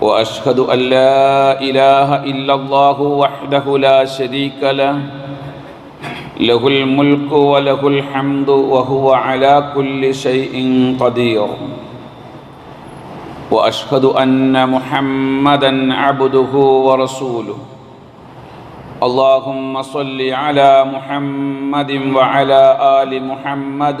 واشهد ان لا اله الا الله وحده لا شريك له له الملك وله الحمد وهو على كل شيء قدير واشهد ان محمدا عبده ورسوله اللهم صل على محمد وعلى ال محمد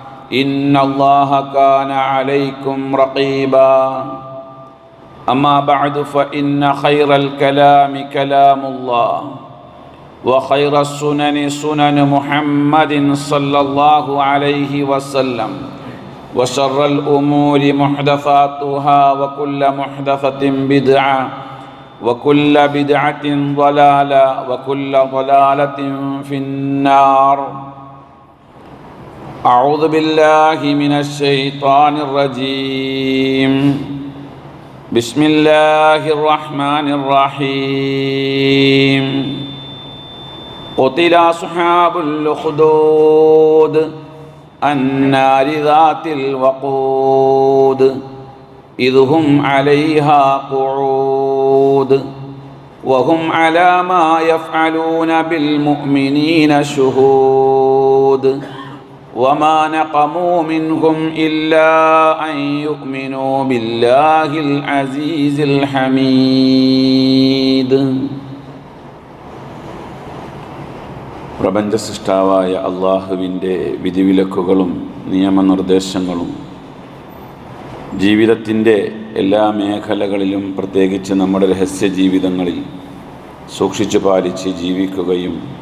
ان الله كان عليكم رقيبا اما بعد فان خير الكلام كلام الله وخير السنن سنن محمد صلى الله عليه وسلم وشر الأمور محدثاتها وكل محدثه بدعه وكل بدعه ضلاله وكل ضلاله في النار أعوذ بالله من الشيطان الرجيم. بسم الله الرحمن الرحيم. قتل أصحاب الأخدود النار ذات الوقود إذ هم عليها قعود وهم على ما يفعلون بالمؤمنين شهود. وما نقموا منهم إلا أن يؤمنوا بالله العزيز الحميد പ്രപഞ്ച സൃഷ്ടാവായ അള്ളാഹുവിൻ്റെ വിധിവിലക്കുകളും നിയമനിർദ്ദേശങ്ങളും ജീവിതത്തിൻ്റെ എല്ലാ മേഖലകളിലും പ്രത്യേകിച്ച് നമ്മുടെ രഹസ്യ ജീവിതങ്ങളിൽ സൂക്ഷിച്ചു പാലിച്ച് ജീവിക്കുകയും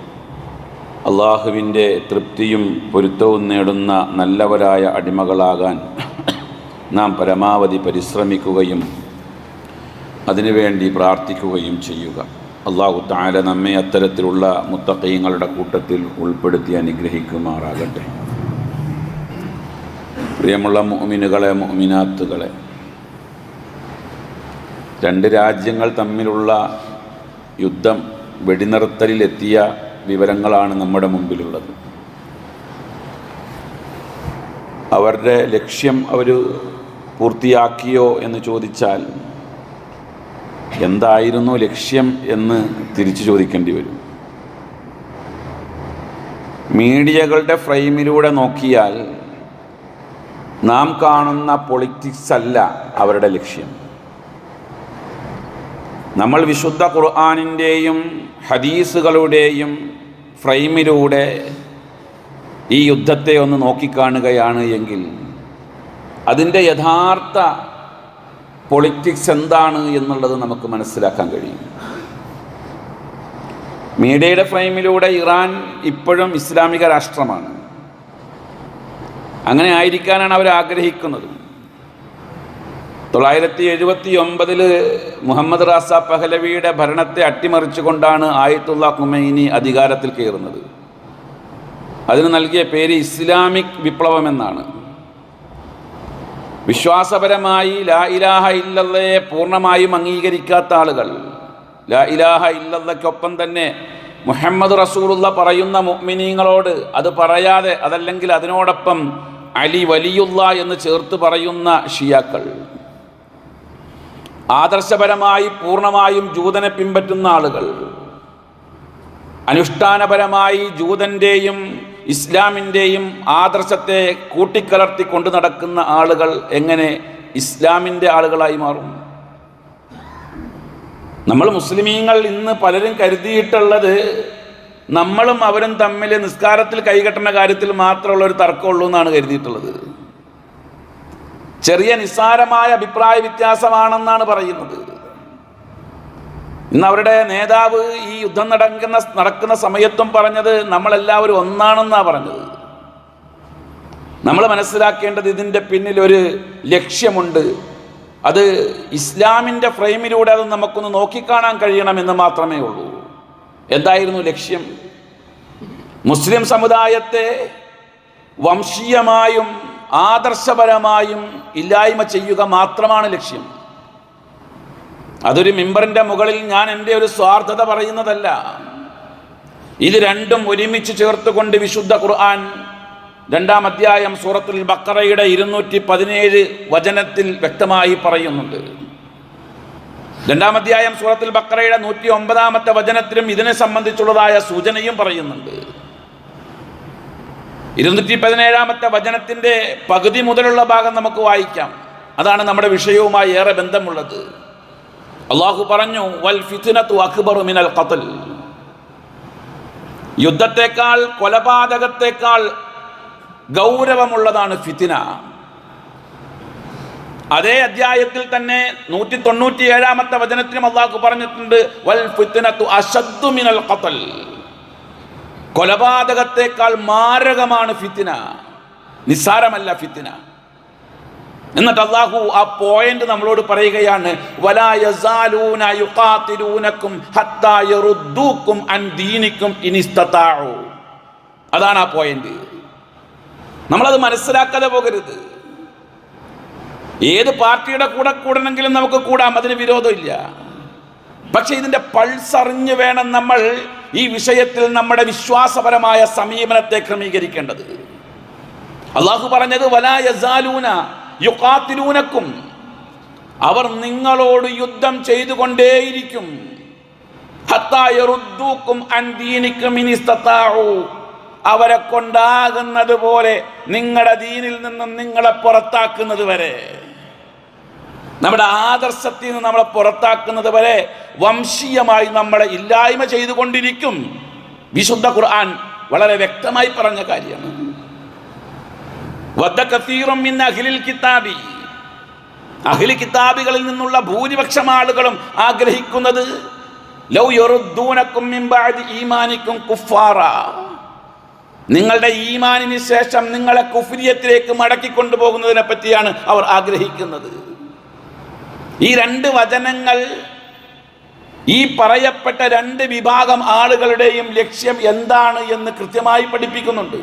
അള്ളാഹുവിന്റെ തൃപ്തിയും പൊരുത്തവും നേടുന്ന നല്ലവരായ അടിമകളാകാൻ നാം പരമാവധി പരിശ്രമിക്കുകയും അതിനുവേണ്ടി പ്രാർത്ഥിക്കുകയും ചെയ്യുക. അള്ളാഹു താല നമ്മെ അത്തരത്തിലുള്ള മുത്തക്കയങ്ങളുടെ കൂട്ടത്തിൽ ഉൾപ്പെടുത്തി അനുഗ്രഹിക്കുമാറാകട്ടെ. പ്രിയമുള്ള മുഅ്മിനുകളെ മുഅ്മിനാത്തുകളെ രണ്ട് രാജ്യങ്ങൾ തമ്മിലുള്ള യുദ്ധം വെടിനിർത്തലിലെത്തിയ വിവരങ്ങളാണ് നമ്മുടെ മുമ്പിലുള്ളത്. അവരുടെ ലക്ഷ്യം അവർ പൂർത്തിയാക്കിയോ എന്ന് ചോദിച്ചാൽ എന്തായിരുന്നു ലക്ഷ്യം എന്ന് തിരിച്ചു ചോദിക്കേണ്ടി വരും. മീഡിയകളുടെ ഫ്രെയിമിലൂടെ നോക്കിയാൽ നാം കാണുന്ന പൊളിറ്റിക്സ് അല്ല അവരുടെ ലക്ഷ്യം. നമ്മൾ വിശുദ്ധ ഖുർആാനിന്റെയും ഹദീസുകളുടെയും ഫ്രെയിമിലൂടെ ഈ യുദ്ധത്തെ ഒന്ന് നോക്കിക്കാണുകയാണ് എങ്കിൽ അതിന്റെ യഥാർത്ഥ പൊളിറ്റിക്സ് എന്താണ് എന്നുള്ളത് നമുക്ക് മനസ്സിലാക്കാൻ കഴിയും. മീഡിയയുടെ ഫ്രെയിമിലൂടെ ഇറാൻ ഇപ്പോഴും ഇസ്ലാമിക രാഷ്ട്രമാണ്. അങ്ങനെ ആയിരിക്കാനാണ് അവർ ആഗ്രഹിക്കുന്നത്. തൊള്ളായിരത്തി എഴുപത്തി ഒമ്പതിൽ മുഹമ്മദ് റാസ പഹലവിയുടെ ഭരണത്തെ അട്ടിമറിച്ചുകൊണ്ടാണ് ആയത്തുള്ള കുമൈനി അധികാരത്തിൽ കയറുന്നത്. അതിന് നൽകിയ പേര് ഇസ്ലാമിക് വിപ്ലവം എന്നാണ് വിശ്വാസപരമായി ലാ ഇലാഹ ഇല്ലല്ലയെ പൂർണമായും അംഗീകരിക്കാത്ത ആളുകൾ ലാ ഇലാഹ ഇല്ലല്ലയ്ക്കൊപ്പം തന്നെ മുഹമ്മദ് റസൂലുള്ള പറയുന്ന മുഅ്മിനീങ്ങളോട് അത് പറയാതെ അതല്ലെങ്കിൽ അതിനോടൊപ്പം അലി വലിയുള്ള എന്ന് ചേർത്ത് പറയുന്ന ഷിയാക്കൾ. ആദർശപരമായി പൂർണമായും ജൂതനെ പിൻപറ്റുന്ന ആളുകൾ അനുഷ്ഠാനപരമായി ജൂതന്റെയും ഇസ്ലാമിന്റെയും ആദർശത്തെ കൂട്ടിക്കലർത്തി കൊണ്ടു നടക്കുന്ന ആളുകൾ എങ്ങനെ ഇസ്ലാമിന്റെ ആളുകളായി മാറും? നമ്മൾ മുസ്ലിമീങ്ങൾ ഇന്ന് പലരും കരുതിയിട്ടുള്ളത് നമ്മളും അവരും തമ്മിൽ നിസ്കാരത്തിൽ കൈകെട്ടുന്ന കാര്യത്തിൽ മാത്രമുള്ള ഒരു തർക്കമുള്ളൂ എന്നാണ് കരുതിയിട്ടുള്ളത്. ചെറിയ നിസ്സാരമായ അഭിപ്രായ വ്യത്യാസമാണെന്നാണ് പറയുന്നത്. ഇന്ന് അവരുടെ നേതാവ് ഈ യുദ്ധം നടക്കുന്ന നടക്കുന്ന സമയത്തും പറഞ്ഞത് നമ്മളെല്ലാവരും ഒന്നാണെന്നാണ് പറഞ്ഞത്. നമ്മൾ മനസ്സിലാക്കേണ്ടത് ഇതിന്റെ പിന്നിൽ ഒരു ലക്ഷ്യമുണ്ട്. അത് ഇസ്ലാമിന്റെ ഫ്രെയിമിലൂടെ അത് നമുക്കൊന്ന് നോക്കിക്കാണാൻ കഴിയണമെന്ന് മാത്രമേ ഉള്ളൂ. എന്തായിരുന്നു ലക്ഷ്യം? മുസ്ലിം സമുദായത്തെ വംശീയമായും ആദർശപരമായും ഇല്ലായ്മ ചെയ്യുക മാത്രമാണ് ലക്ഷ്യം. അതൊരു മിമ്പറിന്റെ മുകളിൽ ഞാൻ എന്റെ ഒരു സ്വാർത്ഥത പറയുന്നതല്ല. ഇത് രണ്ടും ഒരുമിച്ച് ചേർത്തുകൊണ്ട് വിശുദ്ധ ഖുർആൻ രണ്ടാം അധ്യായം സൂറത്തുൽ ബക്കറയുടെ ഇരുന്നൂറ്റി പതിനേഴ് വചനത്തിൽ വ്യക്തമായി പറയുന്നുണ്ട്. രണ്ടാം അധ്യായം സൂറത്തുൽ ബക്കറയുടെ നൂറ്റി ഒമ്പതാമത്തെ വചനത്തിലും ഇതിനെ സംബന്ധിച്ചുള്ളതായ സൂചനയും പറയുന്നുണ്ട്. ഇരുന്നൂറ്റി പതിനേഴാമത്തെ വചനത്തിന്റെ പകുതി മുതലുള്ള ഭാഗം നമുക്ക് വായിക്കാം. അതാണ് നമ്മുടെ വിഷയവുമായി ഏറെ ബന്ധമുള്ളത്. അള്ളാഹു പറഞ്ഞു വൽ ഫിത്തിനത്തു അക്ബറു മിനൽ ഖത്ൽ. യുദ്ധത്തെക്കാൾ കൊലപാതകത്തെക്കാൾ ഗൗരവമുള്ളതാണ് ഫിത്തിന അതേ അധ്യായത്തിൽ തന്നെ നൂറ്റി തൊണ്ണൂറ്റി ഏഴാമത്തെ വചനത്തിനും അള്ളാഹു പറഞ്ഞിട്ടുണ്ട് വൽ ഫിത്തിനത്തു അശദ്ദു മിനൽ ഖത്ൽ. കൊലപാതകത്തെക്കാൾ മാരകമാണ് ഫിത്തിന. നിസ്സാരമല്ല ഫിത്തിന. എന്നിട്ട് അള്ളാഹു ആ പോയിന്റ് നമ്മളോട് പറയുകയാണ് അതാണ് ആ പോയിന്റ് നമ്മളത് മനസ്സിലാക്കാതെ പോകരുത്. ഏത് പാർട്ടിയുടെ കൂടെ കൂടണമെങ്കിലും നമുക്ക് കൂടാം അതിന് വിരോധമില്ല. പക്ഷെ ഇതിന്റെ പൾസ് അറിഞ്ഞു വേണം നമ്മൾ ഈ വിഷയത്തിൽ നമ്മുടെ വിശ്വാസപരമായ സമീപനത്തെ ക്രമീകരിക്കേണ്ടത്. അള്ളാഹു പറഞ്ഞത് വലാ യസാലൂന യുക്കാത്തിലൂനക്കും അവർ നിങ്ങളോട് യുദ്ധം ചെയ്തുകൊണ്ടേയിരിക്കും. അവരെ കൊണ്ടാകുന്നത് പോലെ നിങ്ങളുടെ ദീനിൽ നിന്നും നിങ്ങളെ പുറത്താക്കുന്നത് വരെ. നമ്മുടെ ആദർശത്തിൽ നിന്ന് നമ്മളെ പുറത്താക്കുന്നത് വരെ വംശീയമായി നമ്മളെ ഇല്ലായ്മ ചെയ്തുകൊണ്ടിരിക്കും. വിശുദ്ധ ഖുർആൻ വളരെ വ്യക്തമായി പറഞ്ഞ കാര്യമാണ്. കിതാബി. അഖിലി കിതാബികളിൽ നിന്നുള്ള ഭൂരിപക്ഷം ആളുകളും ആഗ്രഹിക്കുന്നത് നിങ്ങളുടെ ഈമാനിന് ശേഷം നിങ്ങളെ കുഫിരിയത്തിലേക്ക് മടക്കി കൊണ്ടുപോകുന്നതിനെ പറ്റിയാണ് അവർ ആഗ്രഹിക്കുന്നത്. ഈ രണ്ട് വചനങ്ങൾ ഈ പറയപ്പെട്ട രണ്ട് വിഭാഗം ആളുകളുടെയും ലക്ഷ്യം എന്താണ് എന്ന് കൃത്യമായി പഠിപ്പിക്കുന്നുണ്ട്.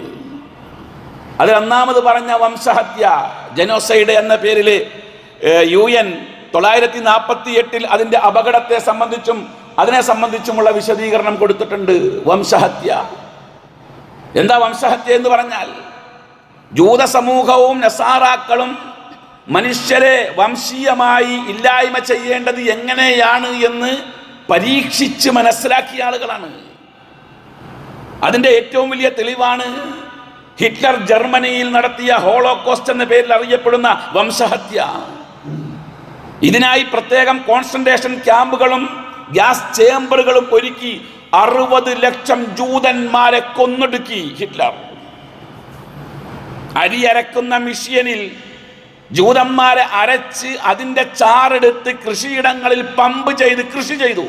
അതിൽ ഒന്നാമത് പറഞ്ഞ വംശഹത്യ ജനോസൈഡ് എന്ന പേരിൽ യു എൻ തൊള്ളായിരത്തി നാൽപ്പത്തി എട്ടിൽ അതിന്റെ അപകടത്തെ സംബന്ധിച്ചും അതിനെ സംബന്ധിച്ചുമുള്ള വിശദീകരണം കൊടുത്തിട്ടുണ്ട് വംശഹത്യ. എന്താ വംശഹത്യ എന്ന് പറഞ്ഞാൽ? ജൂത സമൂഹവും നസാറാക്കളും മനുഷ്യരെ വംശീയമായി ഇല്ലായ്മ ചെയ്യേണ്ടത് എങ്ങനെയാണ് എന്ന് പരീക്ഷിച്ച് മനസ്സിലാക്കിയ ആളുകളാണ്. അതിന്റെ ഏറ്റവും വലിയ തെളിവാണ് ഹിറ്റ്ലർ ജർമ്മനിയിൽ നടത്തിയ ഹോളോകോസ്റ്റ് എന്ന പേരിൽ അറിയപ്പെടുന്ന വംശഹത്യ. ഇതിനായി പ്രത്യേകം കോൺസെൻട്രേഷൻ ക്യാമ്പുകളും ഗ്യാസ് ചേംബറുകളും ഒരുക്കി അറുപത് ലക്ഷം ജൂതന്മാരെ കൊന്നൊടുക്കി ഹിറ്റ്ലർ. അരി അരക്കുന്ന മിഷ്യനിൽ ജൂതന്മാരെ അരച്ച് അതിന്റെ ചാറെടുത്ത് കൃഷിയിടങ്ങളിൽ പമ്പ് ചെയ്ത് കൃഷി ചെയ്തു.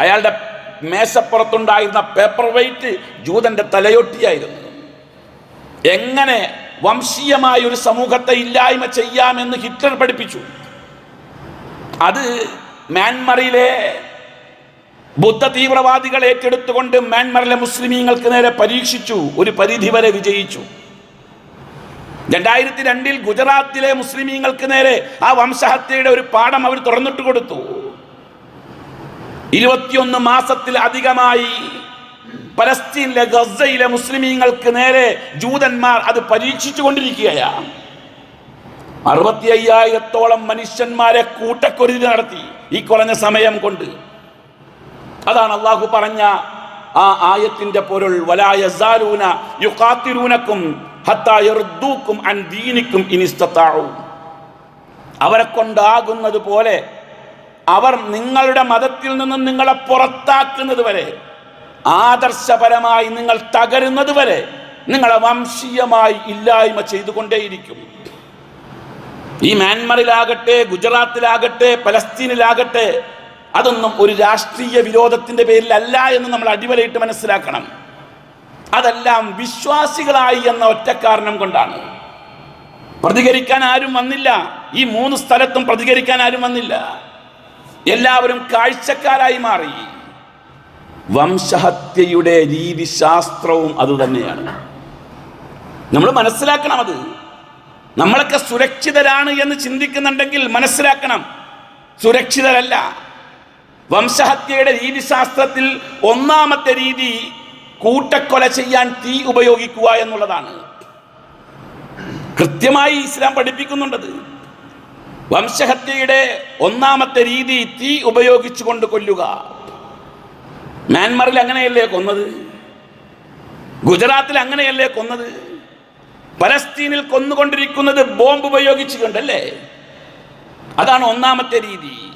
അയാളുടെ മേശപ്പുറത്തുണ്ടായിരുന്ന പേപ്പർ വെയിറ്റ് ജൂതന്റെ തലയൊട്ടിയായിരുന്നു. എങ്ങനെ വംശീയമായ ഒരു സമൂഹത്തെ ഇല്ലായ്മ ചെയ്യാമെന്ന് ഹിറ്റ്ലർ പഠിപ്പിച്ചു. അത് മ്യാൻമറിലെ ബുദ്ധ തീവ്രവാദികൾ ഏറ്റെടുത്തുകൊണ്ട് മ്യാൻമറിലെ മുസ്ലിമീങ്ങൾക്ക് നേരെ പരീക്ഷിച്ചു. ഒരു പരിധി വരെ വിജയിച്ചു. രണ്ടായിരത്തി രണ്ടിൽ ഗുജറാത്തിലെ മുസ്ലിമീങ്ങൾക്ക് നേരെ ആ വംശഹത്യയുടെ ഒരു പാഠം അവർ തുറന്നിട്ട് കൊടുത്തു. ഇരുപത്തിയൊന്ന് മാസത്തിൽ അധികമായി പലസ്തീനിലെ ഗസയിലെ മുസ്ലിമീങ്ങൾക്ക് നേരെ ജൂതന്മാർ അത് പരീക്ഷിച്ചു കൊണ്ടിരിക്കുകയാണ്. അറുപത്തി അയ്യായിരത്തോളം മനുഷ്യന്മാരെ കൂട്ടക്കൊരുതി നടത്തി ഈ കുറഞ്ഞ സമയം കൊണ്ട്. അതാണ് അള്ളാഹു പറഞ്ഞ ആ ആയത്തിന്റെ പൊരുൾ വലായൂന യുക്കാത്തിരൂനക്കും ഹത്തായർദൂക്കും അൻ അവരെ കൊണ്ടാകുന്നത് പോലെ അവർ നിങ്ങളുടെ മതത്തിൽ നിന്നും നിങ്ങളെ പുറത്താക്കുന്നത് വരെ ആദർശപരമായി നിങ്ങൾ തകരുന്നത് വരെ നിങ്ങളെ വംശീയമായി ഇല്ലായ്മ ചെയ്തുകൊണ്ടേയിരിക്കും. ഈ മ്യാൻമറിലാകട്ടെ ഗുജറാത്തിലാകട്ടെ പലസ്തീനിലാകട്ടെ അതൊന്നും ഒരു രാഷ്ട്രീയ വിരോധത്തിന്റെ പേരിലല്ല എന്ന് നമ്മൾ അടിവരയിട്ട് മനസ്സിലാക്കണം. അതെല്ലാം വിശ്വാസികളായി എന്ന ഒറ്റ കാരണം കൊണ്ടാണ്. പ്രതികരിക്കാൻ ആരും വന്നില്ല. ഈ മൂന്ന് സ്ഥലത്തും പ്രതികരിക്കാൻ ആരും വന്നില്ല. എല്ലാവരും കാഴ്ചക്കാരായി മാറി. വംശഹത്യയുടെ രീതിശാസ്ത്രവും അതുതന്നെയാണ്. നമ്മൾ മനസ്സിലാക്കണം അത്. നമ്മളൊക്കെ സുരക്ഷിതരാണ് എന്ന് ചിന്തിക്കുന്നുണ്ടെങ്കിൽ മനസ്സിലാക്കണം. സുരക്ഷിതരല്ല. വംശഹത്യയുടെ രീതിശാസ്ത്രത്തിൽ ഒന്നാമത്തെ രീതി കൂട്ടക്കൊല ചെയ്യാൻ തീ ഉപയോഗിക്കുക എന്നുള്ളതാണ്. കൃത്യമായി ഇസ്ലാം പഠിപ്പിക്കുന്നുണ്ടത്. വംശഹത്യയുടെ ഒന്നാമത്തെ രീതി തീ ഉപയോഗിച്ചുകൊണ്ട് കൊല്ലുക. മ്യാൻമറിൽ അങ്ങനെയല്ലേ കൊന്നത്? ഗുജറാത്തിൽ അങ്ങനെയല്ലേ കൊന്നത്? പലസ്തീനിൽ കൊന്നുകൊണ്ടിരിക്കുന്നത് ബോംബ് ഉപയോഗിച്ചുകൊണ്ടല്ലേ? അതാണ് ഒന്നാമത്തെ രീതി.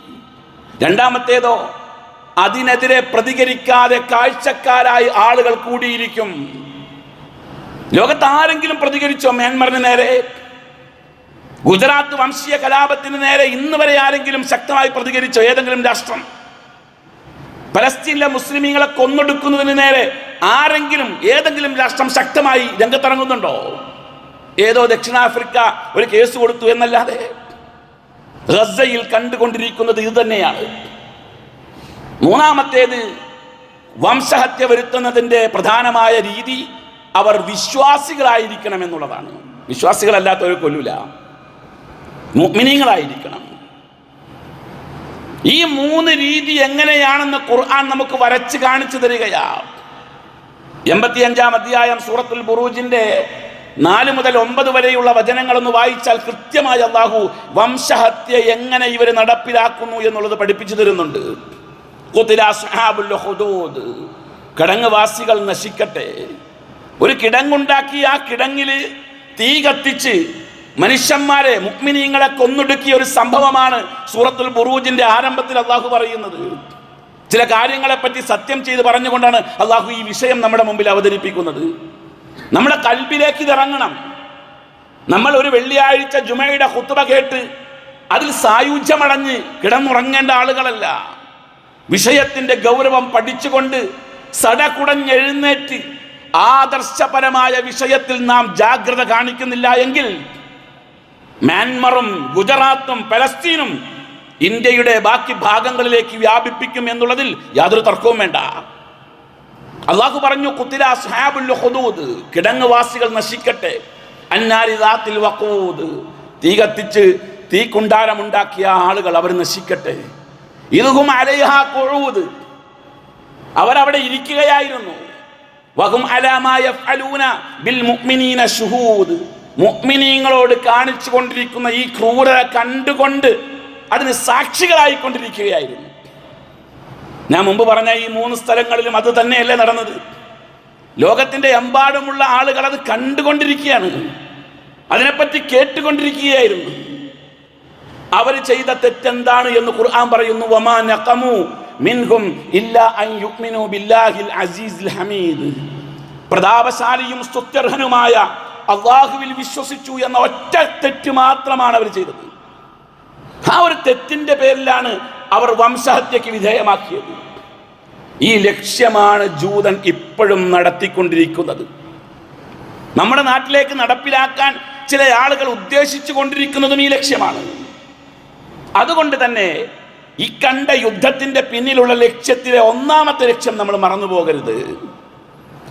രണ്ടാമത്തേതോ അതിനെതിരെ പ്രതികരിക്കാതെ കാഴ്ചക്കാരായി ആളുകൾ കൂടിയിരിക്കും. ലോകത്ത് ആരെങ്കിലും പ്രതികരിച്ചോ മ്യാൻമറിന് നേരെ? ഗുജറാത്ത് വംശീയ കലാപത്തിന് നേരെ ഇന്ന് വരെ ആരെങ്കിലും ശക്തമായി പ്രതികരിച്ചോ ഏതെങ്കിലും രാഷ്ട്രം? പലസ്തീനിലെ മുസ്ലിമീങ്ങളെ കൊന്നൊടുക്കുന്നതിന് നേരെ ആരെങ്കിലും ഏതെങ്കിലും രാഷ്ട്രം ശക്തമായി രംഗത്തിറങ്ങുന്നുണ്ടോ? ഏതോ ദക്ഷിണാഫ്രിക്ക ഒരു കേസ് കൊടുത്തു എന്നല്ലാതെ ഗസയിൽ കണ്ടുകൊണ്ടിരിക്കുന്നത് ഇത് തന്നെയാണ്. മൂന്നാമത്തേത് വംശഹത്യ വരുത്തുന്നതിന്റെ പ്രധാനമായ രീതി അവർ വിശ്വാസികളായിരിക്കണം എന്നുള്ളതാണ്. വിശ്വാസികളല്ലാത്തവർ കൊല്ലൂല. മിനിങ്ങളായിരിക്കണം ഈ മൂന്ന് രീതി എങ്ങനെയാണെന്ന് ഖുർആൻ നമുക്ക് വരച്ച് കാണിച്ചു തരികയാ. എൺപത്തിയഞ്ചാം അധ്യായം സൂറത്തുൽ ബുറൂജിന്റെ നാല് മുതൽ ഒമ്പത് വരെയുള്ള വചനങ്ങളൊന്ന് വായിച്ചാൽ കൃത്യമായി അള്ളാഹു വംശഹത്യ എങ്ങനെ ഇവർ നടപ്പിലാക്കുന്നു എന്നുള്ളത് പഠിപ്പിച്ചു തരുന്നുണ്ട്. കിടങ്ങുവാസികൾ നശിക്കട്ടെ. ഒരു കിടങ്ങുണ്ടാക്കി ആ കിടങ്ങിൽ തീ കത്തിച്ച് മനുഷ്യന്മാരെ മുക്മിനീങ്ങളെ കൊന്നൊടുക്കിയ ഒരു സംഭവമാണ് സൂറത്തുൽ ബുറൂജിന്റെ ആരംഭത്തിൽ അള്ളാഹു പറയുന്നത്. ചില കാര്യങ്ങളെപ്പറ്റി സത്യം ചെയ്ത് പറഞ്ഞുകൊണ്ടാണ് അള്ളാഹു ഈ വിഷയം നമ്മുടെ മുമ്പിൽ അവതരിപ്പിക്കുന്നത്. നമ്മുടെ ഇതിറങ്ങണം ഇറങ്ങണം. നമ്മൾ ഒരു വെള്ളിയാഴ്ച ജുമയുടെ കുത്തുവ കേട്ട് അതിൽ സായുജ്യമടഞ്ഞ് കിടന്നുറങ്ങേണ്ട ആളുകളല്ല. വിഷയത്തിന്റെ ഗൗരവം പഠിച്ചുകൊണ്ട് സടകുടഞ്ഞെഴുന്നേറ്റ് ആദർശപരമായ വിഷയത്തിൽ നാം ജാഗ്രത കാണിക്കുന്നില്ല എങ്കിൽ മ്യാൻമറും ഗുജറാത്തും പലസ്തീനും ഇന്ത്യയുടെ ബാക്കി ഭാഗങ്ങളിലേക്ക് വ്യാപിപ്പിക്കും എന്നുള്ളതിൽ യാതൊരു തർക്കവും വേണ്ട. അള്ളാഹു പറഞ്ഞു കുത്തില അസ്ഹാബുൽ ഹുദൂദ് കിടങ്ങുവാസികൾ നശിക്കട്ടെ. അന്നാരി വക്കൂത് തീ കത്തിച്ച് തീ കുണ്ടാരമുണ്ടാക്കിയ ആളുകൾ അവർ നശിക്കട്ടെ. ഇതും അലൈഹ കുഴൂത് അവരവിടെ ഇരിക്കുകയായിരുന്നു. വഹും അലാമായ ഫലൂന ബിൽ മുഅ്മിനീന ശുഹൂദ് മുഅ്മിനീങ്ങളോട് കാണിച്ചു കൊണ്ടിരിക്കുന്ന ഈ ക്രൂരത കണ്ടുകൊണ്ട് അതിന് സാക്ഷികളായിക്കൊണ്ടിരിക്കുകയായിരുന്നു. ഞാൻ മുമ്പ് പറഞ്ഞ ഈ മൂന്ന് സ്ഥലങ്ങളിലും അത് തന്നെയല്ലേ നടന്നത്. ലോകത്തിന്റെ എമ്പാടുമുള്ള ആളുകൾ അത് കണ്ടുകൊണ്ടിരിക്കുകയാണ്. അതിനെപ്പറ്റി കേട്ടുകൊണ്ടിരിക്കുകയായിരുന്നു. അവർ ചെയ്ത തെറ്റെന്താണ് എന്ന് ഖുർആൻ പറയുന്നു വമാ നഖമു മിൻഹും ഇല്ലാ അൻ യുഅ്മിനു ബില്ലാഹിൽ അസീസിൽ ഹമീദ്. പ്രതാപശാലിയും സ്തുത്യർഹനുമായ അള്ളാഹുവിൽ വിശ്വസിച്ചു എന്ന ഒറ്റ തെറ്റ് മാത്രമാണ് അവർ ചെയ്തത്. ആ ഒരു തെറ്റിന്റെ പേരിലാണ് അവർ വംശഹത്യക്ക് വിധേയമാക്കിയത്. ഈ ലക്ഷ്യമാണ് ജൂതൻ ഇപ്പോഴും നടത്തിക്കൊണ്ടിരിക്കുന്നത്. നമ്മുടെ നാട്ടിലേക്ക് നടപ്പിലാക്കാൻ ചില ആളുകൾ ഉദ്ദേശിച്ചു കൊണ്ടിരിക്കുന്നതും ഈ ലക്ഷ്യമാണ്. അതുകൊണ്ട് തന്നെ ഈ കണ്ട യുദ്ധത്തിന്റെ പിന്നിലുള്ള ലക്ഷ്യത്തിലെ ഒന്നാമത്തെ ലക്ഷ്യം നമ്മൾ മറന്നു പോകരുത്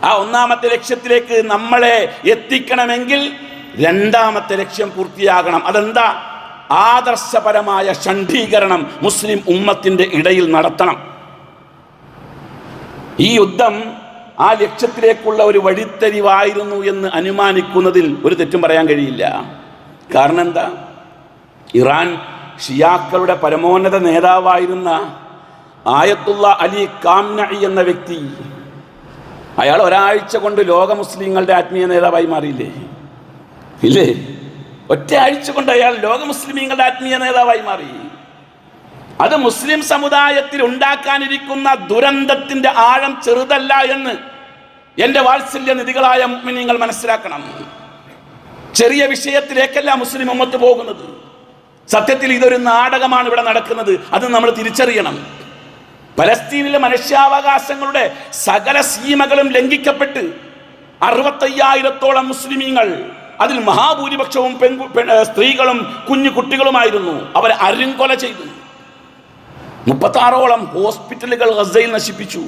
ആ ഒന്നാമത്തെ ലക്ഷ്യത്തിലേക്ക് നമ്മളെ എത്തിക്കണമെങ്കിൽ രണ്ടാമത്തെ ലക്ഷ്യം പൂർത്തിയാകണം. അതെന്താ? ആദർശപരമായ ഷണ്ഡീകരണം മുസ്ലിം ഉമ്മത്തിന്റെ ഇടയിൽ നടത്തണം. ഈ യുദ്ധം ആ ലക്ഷ്യത്തിലേക്കുള്ള ഒരു വഴിത്തരിവായിരുന്നു എന്ന് അനുമാനിക്കുന്നതിൽ ഒരു തെറ്റും പറയാൻ കഴിയില്ല. കാരണം എന്താ? ഇറാൻ ഷിയാക്കളുടെ പരമോന്നത നേതാവായിരുന്ന ആയത്തുള്ള അലി കാംനഇ എന്ന വ്യക്തി അയാൾ ഒരാഴ്ച കൊണ്ട് ലോക മുസ്ലിങ്ങളുടെ ആത്മീയ നേതാവായി മാറിയില്ലേ? ഇല്ലേ? ഒറ്റ ആഴ്ച കൊണ്ട് അയാൾ ലോക മുസ്ലിമീങ്ങളുടെ ആത്മീയ നേതാവായി മാറി. അത് മുസ്ലിം സമുദായത്തിൽ ഉണ്ടാക്കാനിരിക്കുന്ന ദുരന്തത്തിന്റെ ആഴം ചെറുതല്ല എന്ന് എന്റെ വാത്സല്യ നിധികളായ നിങ്ങൾ മനസ്സിലാക്കണം. ചെറിയ വിഷയത്തിലേക്കല്ല മുസ്ലിം ഉമ്മത്ത് പോകുന്നത്. സത്യത്തിൽ ഇതൊരു നാടകമാണ് ഇവിടെ നടക്കുന്നത്. അത് നമ്മൾ തിരിച്ചറിയണം. പലസ്തീനിലെ മനുഷ്യാവകാശങ്ങളുടെ സകല സീമകളും ലംഘിക്കപ്പെട്ട് അറുപത്തയ്യായിരത്തോളം മുസ്ലിമീങ്ങൾ അതിൽ മഹാഭൂരിപക്ഷവും പെൺകു സ്ത്രീകളും കുഞ്ഞു കുട്ടികളുമായിരുന്നു. അവരെ അരുങ്കൊല ചെയ്തു. മുപ്പത്താറോളം ഹോസ്പിറ്റലുകൾ ഗസയിൽ നശിപ്പിച്ചു.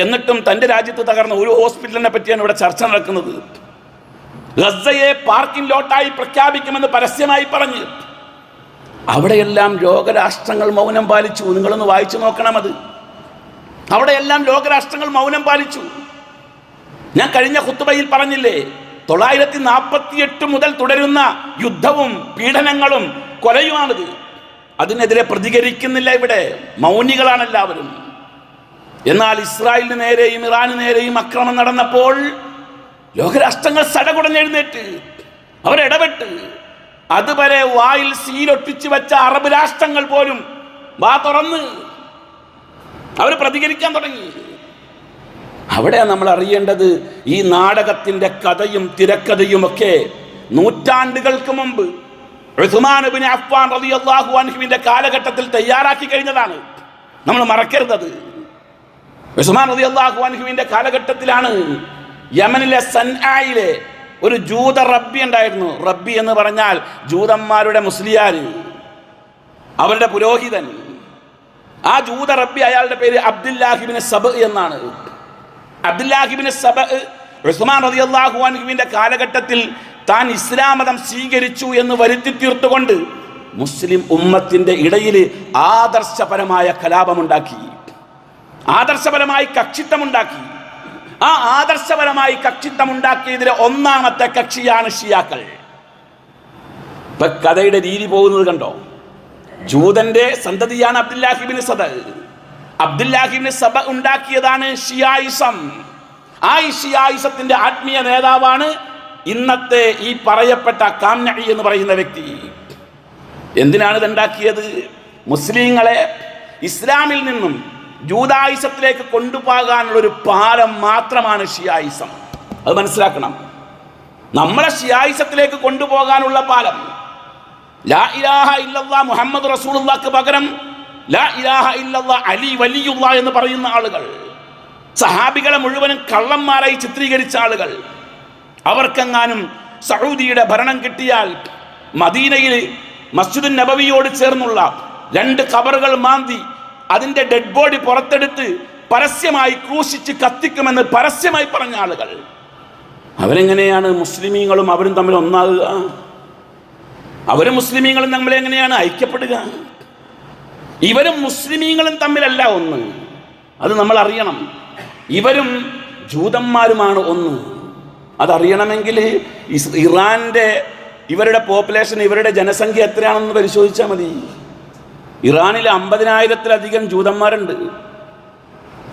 എന്നിട്ടും തന്റെ രാജ്യത്ത് തകർന്ന ഒരു ഹോസ്പിറ്റലിനെ പറ്റിയാണ് ഇവിടെ ചർച്ച നടക്കുന്നത്. ഗസയെ പാർക്കിംഗ് ലോട്ടായി പ്രഖ്യാപിക്കുമെന്ന് പരസ്യമായി പറഞ്ഞ് അവിടെയെല്ലാം ലോകരാഷ്ട്രങ്ങൾ മൗനം പാലിച്ചു. നിങ്ങളൊന്ന് വായിച്ചു നോക്കണം അത്. അവിടെയെല്ലാം ലോകരാഷ്ട്രങ്ങൾ മൗനം പാലിച്ചു. ഞാൻ കഴിഞ്ഞ കുത്തുബയിൽ പറഞ്ഞില്ലേ തൊള്ളായിരത്തി നാൽപ്പത്തി എട്ട് മുതൽ തുടരുന്ന യുദ്ധവും പീഡനങ്ങളും കൊലയുമാണിത്. അതിനെതിരെ പ്രതികരിക്കുന്നില്ല ഇവിടെ. മൗനികളാണ് എല്ലാവരും എന്നാൽ ഇസ്രായേലിന് നേരെയും ഇറാന് നേരെയും അക്രമം നടന്നപ്പോൾ ലോകരാഷ്ട്രങ്ങൾ സടകുടഞ്ഞെഴുന്നേറ്റ്. അവരിടപെട്ട് അതുവരെ വായിൽ സീലൊട്ടിച്ചു വെച്ച അറബ് രാഷ്ട്രങ്ങൾ പോലും വാ തുറന്ന് അവർ പ്രതികരിക്കാൻ തുടങ്ങി. അവിടെ നമ്മൾ അറിയേണ്ടത് ഈ നാടകത്തിന്റെ കഥയും തിരക്കഥയും ഒക്കെ നൂറ്റാണ്ടുകൾക്ക് മുമ്പ് റളിയല്ലാഹു അൻഹുവിന്റെ കാലഘട്ടത്തിൽ തയ്യാറാക്കി കഴിഞ്ഞതാണ്. നമ്മൾ മറക്കരുതത് ഉസ്മാൻ റളിയല്ലാഹു അൻഹുവിന്റെ കാലഘട്ടത്തിലാണ് യമനിലെ സൻആയിലെ ഒരു ജൂത റബ്ബി ഉണ്ടായിരുന്നു. റബ്ബി എന്ന് പറഞ്ഞാൽ ജൂതന്മാരുടെ മുസ്ലിയാർ അവരുടെ പുരോഹിതൻ. ആ ജൂത റബ്ബി അയാളുടെ പേര് അബ്ദുല്ലാഹിബിന് സബ് എന്നാണ്. അബ്ദുല്ലാഹിബിന് സബ് ഉസ്മാൻ റളിയല്ലാഹു അൻഹുവിന്റെ കാലഘട്ടത്തിൽ താൻ ഇസ്ലാം മതം സ്വീകരിച്ചു എന്ന് വരുത്തി തീർത്തുകൊണ്ട് മുസ്ലിം ഉമ്മത്തിന്റെ ഇടയിൽ ആദർശപരമായ കലാപമുണ്ടാക്കി. ആദർശപരമായി കക്ഷിത്വമുണ്ടാക്കി. ആ ആദർശപരമായി കക്ഷിത്വമുണ്ടാക്കിയതിലെ ഒന്നാമത്തെ കക്ഷിയാണ് ഷിയാക്കൾ. ഇപ്പൊ കഥയുടെ രീതി പോകുന്നത് കണ്ടോ? ജൂതന്റെ സന്തതിയാണ് അബ്ദുല്ലാഹിബിന് സദ അബ്ദുല്ലാഹിബിന് സബ ഉണ്ടാക്കിയതാണ് ഷിയായിസം. ആ ഷിയായിസത്തിന്റെ ആത്മീയ നേതാവാണ് ഇന്നത്തെ ഈ പറയപ്പെട്ട കാംനഴി എന്ന് പറയുന്ന വ്യക്തി. എന്തിനാണ് ഇതുണ്ടാക്കിയത്? മുസ്ലിങ്ങളെ ഇസ്ലാമിൽ നിന്നും ജൂതായുസത്തിലേക്ക് കൊണ്ടുപോകാനുള്ള ഒരു പാലം മാത്രമാണ് ഷിയായുസം അത് മനസ്സിലാക്കണം. നമ്മളെ ഷിയായുസത്തിലേക്ക് കൊണ്ടുപോകാനുള്ള പാലം. ലാ ഇലാഹ ഇല്ലല്ലാ മുഹമ്മദ് റസൂലുള്ളാക്ക് പകരം ലാ ഇലാഹ ഇല്ലല്ലാ അലി വലിയുള്ള എന്ന് പറയുന്ന ആളുകൾ സഹാബികളെ മുഴുവനും കള്ളന്മാരായി ചിത്രീകരിച്ച ആളുകൾ അവർക്കെങ്ങാനും സൗദിയുടെ ഭരണം കിട്ടിയാൽ മദീനയിൽ മസ്ജിദ് നബവിയോട് ചേർന്നുള്ള രണ്ട് കബറുകൾ മാന്തി അതിന്റെ ഡെഡ് ബോഡി പുറത്തെടുത്ത് പരസ്യമായി ക്രൂശിച്ച് കത്തിക്കുമെന്ന് പരസ്യമായി പറഞ്ഞ ആളുകൾ. അവരെങ്ങനെയാണ് മുസ്ലിമീങ്ങളും അവരും തമ്മിൽ ഒന്നാകുക? അവരും മുസ്ലിമീങ്ങളും തമ്മിൽ എങ്ങനെയാണ് ഐക്യപ്പെടുക? ഇവരും മുസ്ലിമീങ്ങളും തമ്മിലല്ല ഒന്ന്. അത് നമ്മൾ അറിയണം. ഇവരും ജൂതന്മാരുമാണ് ഒന്ന്. അതറിയണമെങ്കിൽ ഇറാന്റെ ഇവരുടെ പോപ്പുലേഷൻ ഇവരുടെ ജനസംഖ്യ എത്രയാണെന്ന് പരിശോധിച്ചാൽ മതി. ഇറാനിൽ അമ്പതിനായിരത്തിലധികം ജൂതന്മാരുണ്ട്.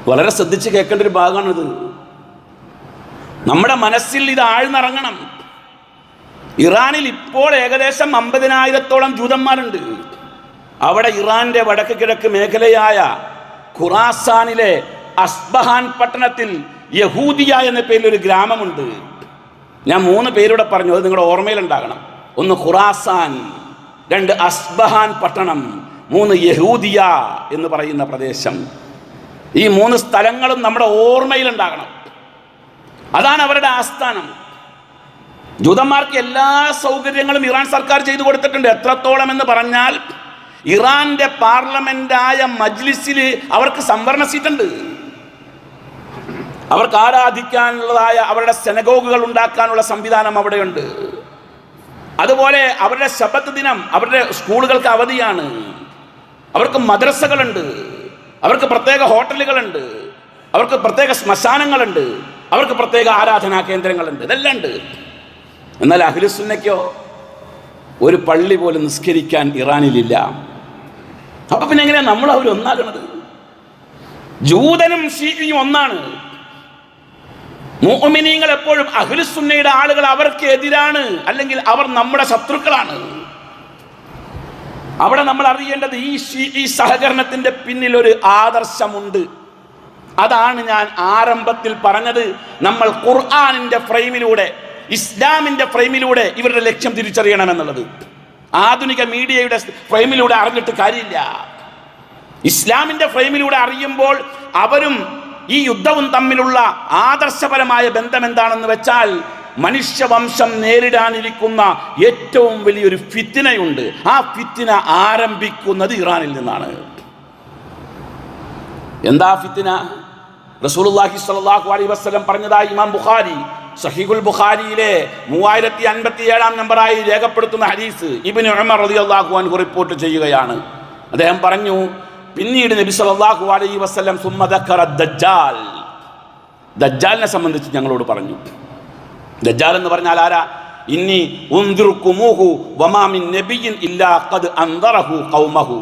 വളരെ ശ്രദ്ധിച്ച് കേൾക്കേണ്ട ഒരു ഭാഗമാണിത്. നമ്മുടെ മനസ്സിൽ ഇത് ആഴ്ന്നിറങ്ങണം. ഇറാനിൽ ഇപ്പോൾ ഏകദേശം അമ്പതിനായിരത്തോളം ജൂതന്മാരുണ്ട്. അവിടെ ഇറാന്റെ വടക്ക് കിഴക്ക് മേഖലയായ ഖുറാസാനിലെ അസ്ബഹാൻ പട്ടണത്തിൽ യഹൂദിയ എന്ന പേരിൽ ഒരു ഗ്രാമമുണ്ട്. ഞാൻ മൂന്ന് പേരൂടെ പറഞ്ഞു അത് നിങ്ങളുടെ ഓർമ്മയിലുണ്ടാകണം ഒന്ന് ഖുറാസാൻ രണ്ട് അസ്ബഹാൻ പട്ടണം മൂന്ന് യഹൂദിയ എന്ന് പറയുന്ന പ്രദേശം. ഈ മൂന്ന് സ്ഥലങ്ങളും നമ്മുടെ ഓർമ്മയിലുണ്ടാകണം. അതാണ് അവരുടെ ആസ്ഥാനം. ജൂതന്മാർക്ക് എല്ലാ സൗകര്യങ്ങളും ഇറാൻ സർക്കാർ ചെയ്തു കൊടുത്തിട്ടുണ്ട്. എത്രത്തോളം എന്ന് പറഞ്ഞാൽ ഇറാന്റെ പാർലമെന്റായ മജ്ലിസിൽ അവർക്ക് സംവരണ സീറ്റുണ്ട്. അവർക്ക് ആരാധിക്കാനുള്ളതായ അവരുടെ സെനഗോഗുകൾ ഉണ്ടാക്കാനുള്ള സംവിധാനം അവിടെയുണ്ട്. അതുപോലെ അവരുടെ ശബത്ത് ദിനം അവരുടെ സ്കൂളുകൾക്ക് അവധിയാണ്. അവർക്ക് മദ്രസകളുണ്ട് അവർക്ക് പ്രത്യേക ഹോട്ടലുകളുണ്ട് അവർക്ക് പ്രത്യേക ശ്മശാനങ്ങളുണ്ട് അവർക്ക് പ്രത്യേക ആരാധനാ കേന്ദ്രങ്ങളുണ്ട് ഇതെല്ലാം ഉണ്ട്. എന്നാൽ അഖിലുസുന്നയ്ക്കോ ഒരു പള്ളി പോലും നിസ്കരിക്കാൻ ഇറാനിലില്ല. അപ്പൊ പിന്നെ എങ്ങനെയാ നമ്മൾ അവർ ഒന്നാകണത്? ജൂതനും ഷീയും ഒന്നാണ്. മോമിനിയങ്ങൾ എപ്പോഴും അഖിലുസുന്നയുടെ ആളുകൾ അവർക്ക് എതിരാണ് അല്ലെങ്കിൽ അവർ നമ്മുടെ ശത്രുക്കളാണ്. അവിടെ നമ്മൾ അറിയേണ്ടത് ഈ ഈ സഹകരണത്തിന്റെ പിന്നിൽ ഒരു ആദർശമുണ്ട്. അതാണ് ഞാൻ ആരംഭത്തിൽ പറഞ്ഞത്. നമ്മൾ ഖുർആാനിന്റെ ഫ്രെയിമിലൂടെ ഇസ്ലാമിന്റെ ഫ്രെയിമിലൂടെ ഇവരുടെ ലക്ഷ്യം തിരിച്ചറിയണം എന്നുള്ളത് ആധുനിക മീഡിയയുടെ ഫ്രെയിമിലൂടെ അറിഞ്ഞിട്ട് കാര്യമില്ല. ഇസ്ലാമിന്റെ ഫ്രെയിമിലൂടെ അറിയുമ്പോൾ അവരും ഈ യുദ്ധവും തമ്മിലുള്ള ആദർശപരമായ ബന്ധം എന്താണെന്ന് വെച്ചാൽ മനുഷ്യവംശം നേരിടാനിരിക്കുന്ന ഏറ്റവും വലിയൊരു ഫിത്തിനയുണ്ട്. ആ ഫിത്തിന ആരംഭിക്കുന്നത് ഇറാനിൽ നിന്നാണ്. എന്താ ഫിത്തിന? റസൂലുള്ളാഹി സ്വല്ലല്ലാഹു അലൈഹി വസല്ലം പറഞ്ഞതായി ഇമാം ബുഖാരി സഹീഹുൽ ബുഖാരിയിലെ മൂവായിരത്തി അൻപത്തി ഏഴാം നമ്പറായി രേഖപ്പെടുത്തുന്ന ഹദീസ് ഇബ്നു ഉമർ റളിയല്ലാഹു അൻഹു റിപ്പോർട്ട് ചെയ്യുകയാണ്. അദ്ദേഹം പറഞ്ഞു പിന്നീട് നബി സല്ലല്ലാഹു അലൈഹി വസല്ലം സുമ്മ ദജ്ജാൽ. ദജ്ജാലിനെ സംബന്ധിച്ച് ഞങ്ങളോട് പറഞ്ഞു. ദജ്ജാൽ എന്ന് പറഞ്ഞാൽ ആരാ? ഇന്നി ഉന്തിറുക്കുമൂഹു വമാമിൻ നബിയിൻ ഇല്ലാ ഖദ് അൻദറഹു ഖൗമഹു.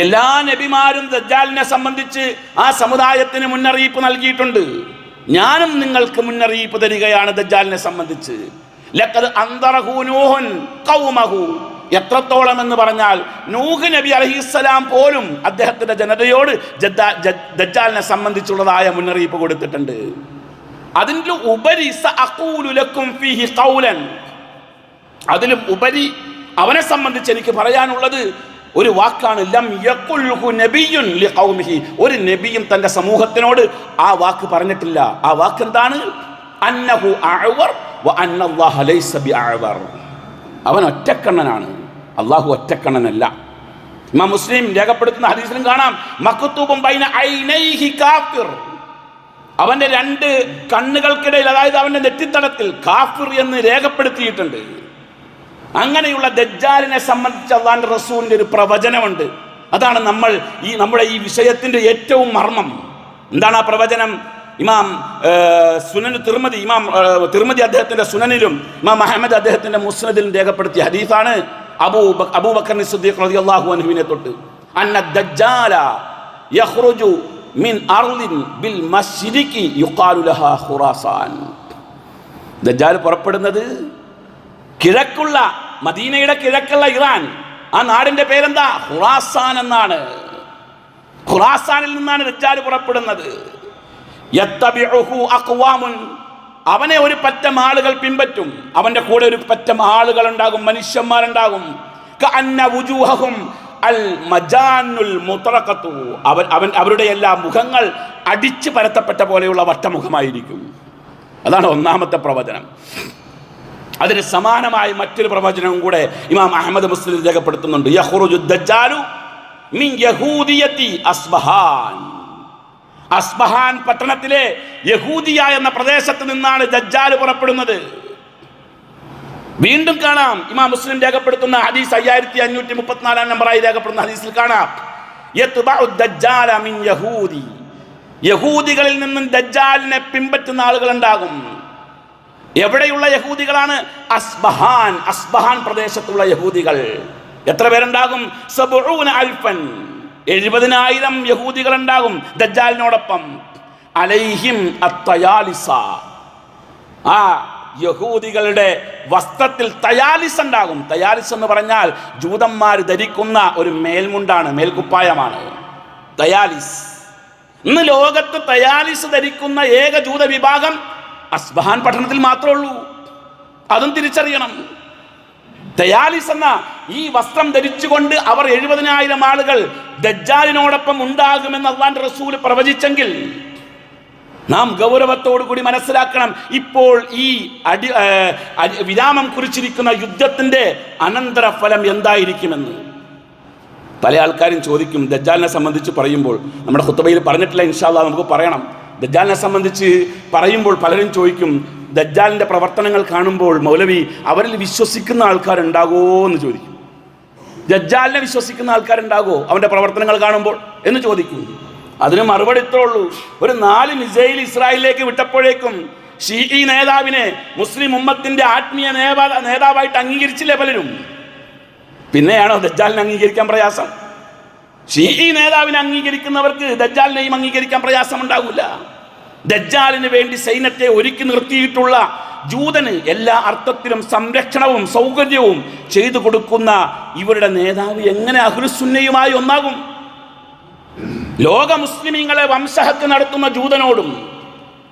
എല്ലാ നബിമാരും ദജ്ജാലിനെ സംബന്ധിച്ച് ആ സമുദായത്തിന് മുന്നറിയിപ്പ് നൽകിയിട്ടുണ്ട്. ഞാനും നിങ്ങൾക്ക് മുന്നറിയിപ്പ് തരികയാണ് ദജ്ജാലിനെ സംബന്ധിച്ച്. എത്രത്തോളം എന്ന് പറഞ്ഞാൽ നൂഹ് നബി അലഹിസ്സലാം പോലും അദ്ദേഹത്തിന്റെ ജനതയോട് ദജ്ജാലിനെ സംബന്ധിച്ചുള്ളതായ മുന്നറിയിപ്പ് കൊടുത്തിട്ടുണ്ട്. അതിന്റെ ഉപരി അതിലും ഉപരി അവനെ സംബന്ധിച്ച് എനിക്ക് പറയാനുള്ളത് ഒരു വാക്കാണ് ലം നബിയുൻ ലി ലിഖൗമിഹി ഒരു നബിയും തന്റെ സമൂഹത്തിനോട് ആ വാക്ക് പറഞ്ഞിട്ടില്ല. ആ വാക്ക് എന്താണ് അന്നഹു അഅവർ വ അന്നല്ലാഹ ലൈസ ബിഅഅവർ അവൻ ഒറ്റക്കണ്ണനാണ്. അള്ളാഹു ഒറ്റക്കണ്ണനല്ല. ഇമാം മുസ്ലിം രേഖപ്പെടുത്തുന്ന ഹദീസിലും കാണാം മക്തൂബും ബൈന ഐനൈഹി കാഫിർ. അവന്റെ രണ്ട് കണ്ണുകൾക്കിടയിൽ അതായത് അവന്റെ നെറ്റിത്തടത്തിൽ കാഫിർ എന്ന് രേഖപ്പെടുത്തിയിട്ടുണ്ട്. അങ്ങനെയുള്ള ദജ്ജാലിനെ സംബന്ധിച്ച് അള്ളാന്റെ റസൂലിന്റെ ഒരു പ്രവചനമുണ്ട്. അതാണ് നമ്മൾ ഈ നമ്മുടെ ഈ വിഷയത്തിന്റെ ഏറ്റവും മർമ്മം. എന്താണ് ആ പ്രവചനം? ഇമാം സുനന് തിരുമതി ഇമാം തിരുമതി അദ്ദേഹത്തിന്റെ സുനനിലും ഇമാം അഹമ്മദ് അദ്ദേഹത്തിന്റെ മുസ്നദിലും രേഖപ്പെടുത്തിയ ഹദീഫാണ് അബൂ അബൂബക്കർ സിദ്ദീഖ് റളിയല്ലാഹു അൻഹുവിനെ തൊട്ട്. അന്ന ദജ്ജാല യഖ്റുജു മിൻ അർളിൻ ബിൽ മശ്രിഖി യുഖാലു ലഹാ ഖുറാസാൻ. ദജ്ജാൽ പുറപ്പെടുന്നത് കിഴക്കുള്ള മദീനയുടെ കിഴക്കുള്ള ഇറാൻ. ആ നാടിന്റെ പേരെന്താ? ഖുറാസാൻ എന്നാണ്. ഖുറാസാനിൽ നിന്നാണ് ദജ്ജാൽ പുറപ്പെടുന്നത്. അഖ്വാമുൻ. അവനെ ഒരു പറ്റം ആളുകൾ പിൻപറ്റും. അവന്റെ കൂടെ ഒരു പറ്റം ആളുകൾ ഉണ്ടാകും മനുഷ്യന്മാരുണ്ടാകും അൽ മജാനുൽ. അവൻ അവൻ അവരുടെ എല്ലാ മുഖങ്ങൾ അടിച്ചു പരത്തപ്പെട്ട പോലെയുള്ള വട്ടമുഖമായിരിക്കും. അതാണ് ഒന്നാമത്തെ പ്രവചനം. അതിന് സമാനമായി മറ്റൊരു പ്രവചനവും കൂടെ ഇമാം അഹമ്മദ് മുസ്ലിം രേഖപ്പെടുത്തുന്നുണ്ട്. അസ്ബഹാൻ. അസ്ബഹാൻ പട്ടണത്തിലെ യഹൂദിയ എന്ന പ്രദേശത്ത് നിന്നാണ് ദജ്ജാൽ പുറപ്പെടുന്നത്. വീണ്ടും കാണാം. ഇമാം മുസ്ലിം രേഖപ്പെടുത്തുന്ന ഹദീസ് അയ്യായിരത്തി അഞ്ഞൂറ്റി മുപ്പത്തിനാലാം നമ്പറായി രേഖപ്പെടുന്ന ഹദീസിൽ കാണാം. യഹൂദി. യഹൂദികളിൽ നിന്നും ദജ്ജാലിനെ പിൻപറ്റുന്ന ആളുകൾ ഉണ്ടാകും. എവിടെയുള്ള യഹൂദികളാണ്? അസ്ബഹാൻ അസ്ബഹാൻ പ്രദേശത്തുള്ള യഹൂദികൾ. എത്ര പേരുണ്ടാകും? സബൂന അൽഫൻ. എഴുപതിനായിരം യഹൂദികൾ ഉണ്ടാകും ദജ്ജാലിനോടൊപ്പം. അലൈഹിം അത്തയാലിസ. ആ യഹൂദികളുടെ വസ്ത്രത്തിൽ തയാലിസ് ഉണ്ടാകും. തയാലിസ് എന്ന് പറഞ്ഞാൽ ജൂതന്മാർ ധരിക്കുന്ന ഒരു മേൽമുണ്ടാണ് മേൽക്കുപ്പായമാണ്. തയാലിസ്. ഇന്ന് ലോകത്ത് തയാലിസ് ധരിക്കുന്ന ഏക ജൂത വിഭാഗം അസ്ബഹാൻ പട്ടണത്തിൽ മാത്രമേ ഉള്ളൂ. അതും തിരിച്ചറിയണം. തയാലിസ് എന്ന ഈ വസ്ത്രം ധരിച്ചുകൊണ്ട് അവർ എഴുപതിനായിരം ആളുകൾ ദജ്ജാലിനോടൊപ്പം ഉണ്ടാകുമെന്ന് അള്ളാന്റെ റസൂൽ പ്രവചിച്ചെങ്കിൽ നാം കൂടി മനസ്സിലാക്കണം. ഇപ്പോൾ ഈ അടി വിരാമം കുറിച്ചിരിക്കുന്ന യുദ്ധത്തിന്റെ അനന്തരഫലം എന്തായിരിക്കുമെന്ന്. പല ആൾക്കാരും ചോദിക്കും ദജ്ജാലിനെ സംബന്ധിച്ച് പറയുമ്പോൾ നമ്മുടെ കുത്തബയിൽ പറഞ്ഞിട്ടില്ല ഇൻഷാല്ല നമുക്ക് പറയണം. ദജ്ജാലിനെ സംബന്ധിച്ച് പറയുമ്പോൾ പലരും ചോദിക്കും ദജ്ജാലിന്റെ പ്രവർത്തനങ്ങൾ കാണുമ്പോൾ മൗലവി അവരിൽ വിശ്വസിക്കുന്ന ആൾക്കാരുണ്ടാകോ എന്ന് ചോദിക്കും. ദജ്ജാലിനെ വിശ്വസിക്കുന്ന ആൾക്കാരുണ്ടാകുമോ അവന്റെ പ്രവർത്തനങ്ങൾ കാണുമ്പോൾ എന്ന് ചോദിക്കും. അതിന് മറുപടി ഇത്രേ ഉള്ളൂ. ഒരു നാല് മിസൈൽ ഇസ്രായേലിലേക്ക് വിട്ടപ്പോഴേക്കും ഷീഇ നേതാവിനെ മുസ്ലിം ഉമ്മത്തിന്റെ ആത്മീയ നേതാ നേതാവായിട്ട് അംഗീകരിച്ചില്ലേ പലരും? പിന്നെയാണോ ദജ്ജാലിനെ അംഗീകരിക്കാൻ പ്രയാസം? ഷീഇ നേതാവിനെ അംഗീകരിക്കുന്നവർക്ക് ദജ്ജാലിനെയും അംഗീകരിക്കാൻ പ്രയാസം ഉണ്ടാവില്ല ദജ്ജാലിന് വേണ്ടി സൈന്യത്തെ ഒരുക്കി നിർത്തിയിട്ടുള്ള ജൂതന് എല്ലാ അർത്ഥത്തിലും സംരക്ഷണവും സൗകര്യവും ചെയ്തു കൊടുക്കുന്ന ഇവരുടെ നേതാവ് എങ്ങനെ അഹ്ലുസുന്നയുമായി ഒന്നാകും? ലോക മുസ്ലിമീങ്ങളെ വംശഹത്യ നടത്തുന്ന ജൂതനോടും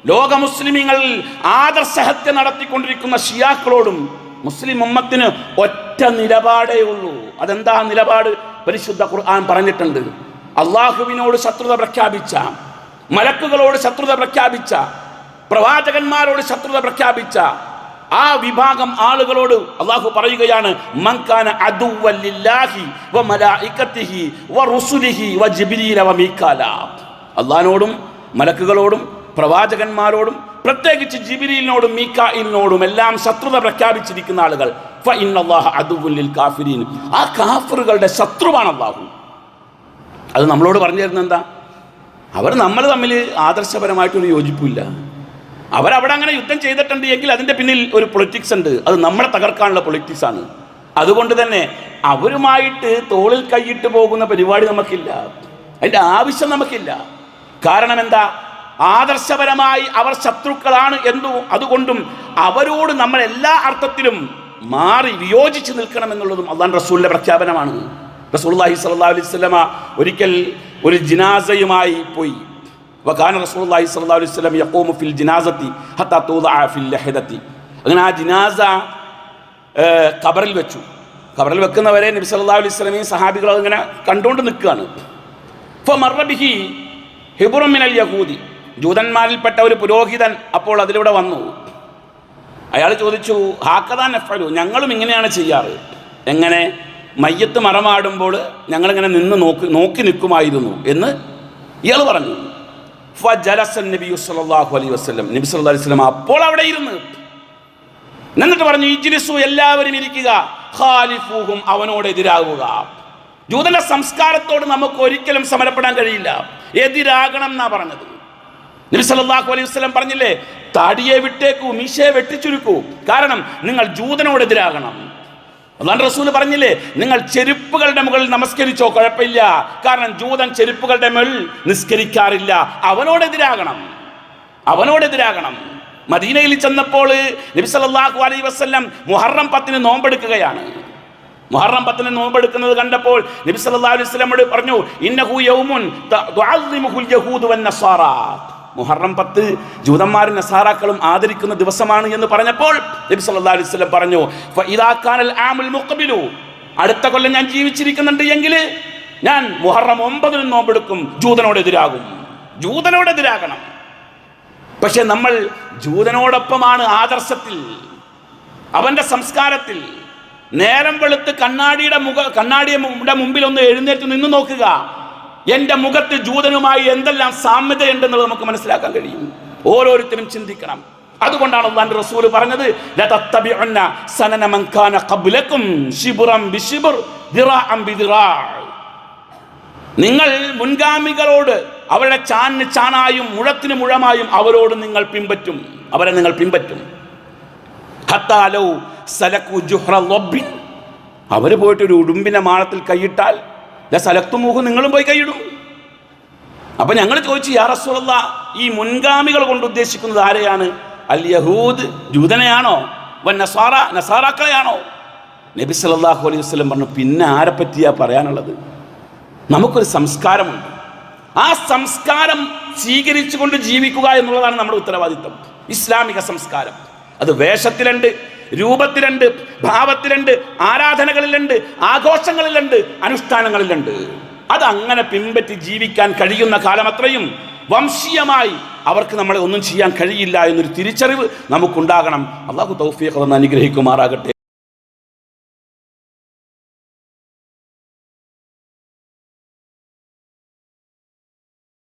ലോക മുസ്ലിമീങ്ങൾ ആദർശഹത്യ നടത്തിക്കൊണ്ടിരിക്കുന്ന ഷിയാക്കളോടും മുസ്ലിം ഉമ്മത്തിന് ഒറ്റ നിലപാടേ ഉള്ളൂ. അതെന്താ നിലപാട്? പരിശുദ്ധ ഖുർആൻ പറഞ്ഞിട്ടുണ്ട്. അള്ളാഹുവിനോട് ശത്രുത പ്രഖ്യാപിച്ച മലക്കുകളോട് ശത്രുത പ്രഖ്യാപിച്ച പ്രവാചകന്മാരോട് ശത്രുത പ്രഖ്യാപിച്ച ആ വിഭാഗം ആളുകളോട് അള്ളാഹു പറയുകയാണ് മൻകാന അള്ളാഹിനോടും മലക്കുകളോടും പ്രവാചകന്മാരോടും പ്രത്യേകിച്ച് ജിബിരിലിനോടും മീക്കായിലിനോടും എല്ലാം ശത്രുത പ്രഖ്യാപിച്ചിരിക്കുന്ന ആളുകൾ. കാഫിരീൻ. ആ കാഫറുകളുടെ ശത്രുവാണ് അള്ളാഹു. അത് നമ്മളോട് പറഞ്ഞു തരുന്നത് എന്താ? അവർ നമ്മൾ തമ്മിൽ ആദർശപരമായിട്ടൊരു യോജിപ്പില്ല. അവരവിടെ അങ്ങനെ യുദ്ധം ചെയ്തിട്ടുണ്ട് എങ്കിൽ അതിന്റെ പിന്നിൽ ഒരു പൊളിറ്റിക്സ് ഉണ്ട്. അത് നമ്മളെ തകർക്കാനുള്ള പൊളിറ്റിക്സ് ആണ്. അതുകൊണ്ട് തന്നെ അവരുമായിട്ട് തോളിൽ കൈയിട്ട് പോകുന്ന പരിപാടി നമുക്കില്ല. അതിന്റെ ആവശ്യം നമുക്കില്ല. കാരണം എന്താ? ആദർശപരമായി അവർ ശത്രുക്കളാണ് എന്നു അതുകൊണ്ടും അവരോട് നമ്മൾ എല്ലാ അർത്ഥത്തിലും മാറി വിയോജിച്ച് നിൽക്കണം എന്നുള്ളതും അള്ളാൻ റസൂലിന്റെ പ്രഖ്യാപനമാണ്. റസൂൽ അലൈഹി സ്വല്ലാ അലൈഹി സ്വലമ ഒരിക്കൽ ഒരു ജിനാസയുമായി പോയി. വകാന റസൂലുള്ളാഹി സ്വല്ലല്ലാഹു അലൈഹി വസല്ലം യഖൂമു ഫിൽ ജിനാസത്തി ഹത്താ തൂദഅ ഫിൽ ലഹദത്തി. അങ്ങനെ ആ ജിനാസ ഖബറിൽ വെച്ചു. ഖബറിൽ വെക്കുന്നവരെ നബി സല്ലല്ലാഹു അലൈഹി വസല്ലമയും സഹാബികളും അങ്ങനെ കണ്ടുകൊണ്ട് നിൽക്കുകയാണ്. ഫമറ ബിഹി ഹിബ്റും മിനൽ യഹൂദി. ജൂതന്മാരിൽപ്പെട്ട ഒരു പുരോഹിതൻ അപ്പോൾ അതിലൂടെ വന്നു. അയാൾ ചോദിച്ചു ഹാക്കതാൻ എഫലു ഞങ്ങളും ഇങ്ങനെയാണ് ചെയ്യാറ്. എങ്ങനെ? മയ്യത്ത് മറമാടുമ്പോൾ ഞങ്ങളിങ്ങനെ നിന്ന് നോക്കി നോക്കി നിൽക്കുമായിരുന്നു എന്ന് ഇയാൾ പറഞ്ഞു. നബി സല്ലല്ലാഹു അലൈഹി വസല്ലം. നബി സല്ലല്ലാഹു അലൈഹി വസല്ലം അപ്പോൾ അവിടെ ഇരുന്ന് എന്നിട്ട് പറഞ്ഞു ഇജ്ലിസു എല്ലാവരും ഇരിക്കുക. ഖാലിഫൂഹും അവനോട് എതിരാകുക. ജൂതന്റെ സംസ്കാരത്തോട് നമുക്ക് ഒരിക്കലും സമരപ്പെടാൻ കഴിയില്ല. എതിരാകണം എന്നാ പറഞ്ഞത്. നബി സല്ലല്ലാഹു അലൈഹി വസ്ലം പറഞ്ഞില്ലേ താടിയെ വിട്ടേക്കൂ മീശയെ വെട്ടിച്ചുരുക്കൂ. കാരണം നിങ്ങൾ ജൂതനോട് എതിരാകണം. അതാണ് റസൂൽ പറഞ്ഞില്ലേ നിങ്ങൾ ചെരുപ്പുകളുടെ മുകളിൽ നമസ്കരിച്ചോ കുഴപ്പമില്ല. കാരണം ജൂതൻ ചെരുപ്പുകളുടെ മുകളിൽ നിസ്കരിക്കാറില്ല. അവനോടെതിരാകണം. അവനോടെതിരാകണം. മദീനയിൽ ചെന്നപ്പോൾ നബി സല്ലല്ലാഹു അലൈഹി വസല്ലം മുഹറം പത്തിന് നോമ്പെടുക്കുകയാണ്. മുഹറം പത്തിന് നോമ്പെടുക്കുന്നത് കണ്ടപ്പോൾ നബി സല്ലല്ലാഹു അലൈഹി വസല്ലമോട് പറഞ്ഞു ഇന്നഹു യൗമുൻ മുഹറം പത്ത് ജൂതന്മാരും നസാറാക്കളും ആദരിക്കുന്ന ദിവസമാണ് എന്ന് പറഞ്ഞപ്പോൾ നബി അലൈഹി പറഞ്ഞു അടുത്ത കൊല്ലം ഞാൻ ജീവിച്ചിരിക്കുന്നുണ്ട് എങ്കിൽ ഞാൻ മുഹറം ഒമ്പതിന് നോമ്പെടുക്കും ജൂതനോട് എതിരാകും. ജൂതനോട് എതിരാകണം. പക്ഷെ നമ്മൾ ജൂതനോടൊപ്പമാണ് ആദർശത്തിൽ അവന്റെ സംസ്കാരത്തിൽ. നേരം വെളുത്ത് കണ്ണാടിയുടെ മുഖ കണ്ണാടിയുടെ മുമ്പിൽ ഒന്ന് എഴുന്നേറ്റ് നിന്ന് നോക്കുക. എന്റെ മുഖത്ത് ജൂതനുമായി എന്തെല്ലാം സാമ്യതയുണ്ടെന്നുള്ളത് നമുക്ക് മനസ്സിലാക്കാൻ കഴിയും. ഓരോരുത്തരും ചിന്തിക്കണം. അതുകൊണ്ടാണ് അള്ളാന്റെ റസൂൽ പറഞ്ഞത് നിങ്ങൾ മുൻഗാമികളോട് അവരുടെ ചാനിന് ചാണായും മുഴത്തിന് മുഴമായും അവരോട് നിങ്ങൾ പിൻപറ്റും. അവരെ നിങ്ങൾ ലൊബിൻ അവർ പോയിട്ട് ഒരു ഉടുമ്പിന്റെ മാളത്തിൽ കൈയിട്ടാൽ സലക്തു മൂഹ് നിങ്ങളും പോയി കൈയിടും. അപ്പൊ ഞങ്ങൾ ചോദിച്ചു യാ റസൂലുള്ള ഈ മുൻഗാമികൾ കൊണ്ട് ഉദ്ദേശിക്കുന്നത് ആരെയാണ്? അൽ യഹൂദ് ജൂതനെയാണോ? വൻ നസാറ നസാറാക്കളെയാണോ? നബി സല്ലല്ലാഹു അലൈഹി വസ്ലം പറഞ്ഞു പിന്നെ ആരെ പറ്റിയാ പറയാനുള്ളത്? നമുക്കൊരു സംസ്കാരമുണ്ട്. ആ സംസ്കാരം സ്വീകരിച്ചുകൊണ്ട് ജീവിക്കുക എന്നുള്ളതാണ് നമ്മുടെ ഉത്തരവാദിത്വം. ഇസ്ലാമിക സംസ്കാരം. അത് വേഷത്തിലുണ്ട് രൂപത്തിലുണ്ട് ഭാവത്തിലുണ്ട് ആരാധനകളിലുണ്ട് ആഘോഷങ്ങളിലുണ്ട് അനുഷ്ഠാനങ്ങളിലുണ്ട്. അത് അങ്ങനെ പിൻപറ്റി ജീവിക്കാൻ കഴിയുന്ന കാലം അത്രയും വംശീയമായി അവർക്ക് നമ്മളെ ഒന്നും ചെയ്യാൻ കഴിയില്ല എന്നൊരു തിരിച്ചറിവ് നമുക്കുണ്ടാകണം. അള്ളാഹു തൗഫീഖ് തന്ന് അനുഗ്രഹിക്കുമാറാകട്ടെ.